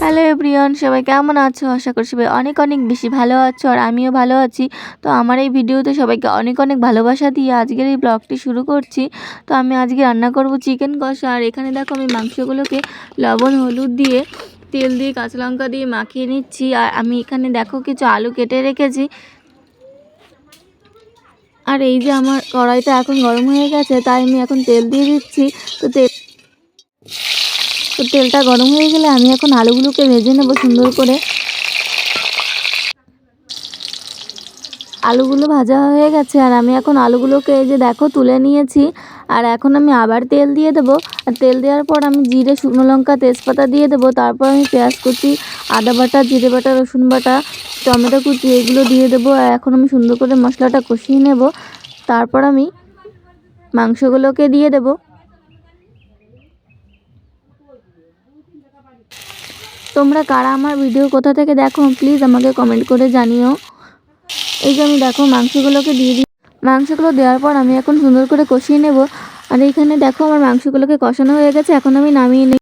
Hello everyone, সবাই কেমন আছো? আশা করি সবাই অনেক অনেক বেশি ভালো আছো আর আমিও ভালো আছি। তো আমার এই ভিডিওতে সবাইকে অনেক অনেক ভালোবাসা দিয়ে আজকের এই ব্লগটি শুরু করছি। তো আমি আজকে রান্না করব চিকেন কষা আর এখানে দেখো আমি মাংসগুলোকে লবণ, হলুদ দিয়ে তেল দিয়ে, কাঁচা লঙ্কা দিয়ে মাখিয়ে নিচ্ছি। আর আমি এখানে দেখো কিছু আলু কেটে রেখেছি। আর এই যে আমার কড়াইটা এখন গরম হয়ে গেছে, তাই আমি এখন তেল দিয়ে দিচ্ছি। তো তেল তো তেলটা গরম হয়ে গেলে আমি এখন আলুগুলোকে ভেজে নেব সুন্দর করে। আলুগুলো ভাজা হয়ে গেছে আর আমি এখন আলুগুলোকে এই যে দেখো তুলে নিয়েছি আর এখন আমি আবার তেল দিয়ে দেবো। আর তেল দেওয়ার পর আমি জিরে, শুকনো লঙ্কা, তেজপাতা দিয়ে দেবো। তারপর আমি পেঁয়াজ কুচি, আদা বাটা, জিরে বাটা, রসুন বাটা, টমেটো কুচি এগুলো দিয়ে দেবো। আর এখন আমি সুন্দর করে মশলাটা কষিয়ে নেব। তারপর আমি মাংসগুলোকে দিয়ে দেবো। তোমরা কারা আমার ভিডিও কোথা থেকে দেখো, প্লিজ আমাকে কমেন্ট করে জানিও। এই যে আমি দেখো মাংসগুলোকে দিয়ে দিই। মাংসগুলো দেওয়ার পর আমি এখন সুন্দর করে কষিয়ে নেব। আর এইখানে দেখো আমার মাংসগুলোকে কষানো হয়ে গেছে, এখন আমি নামিয়ে নিই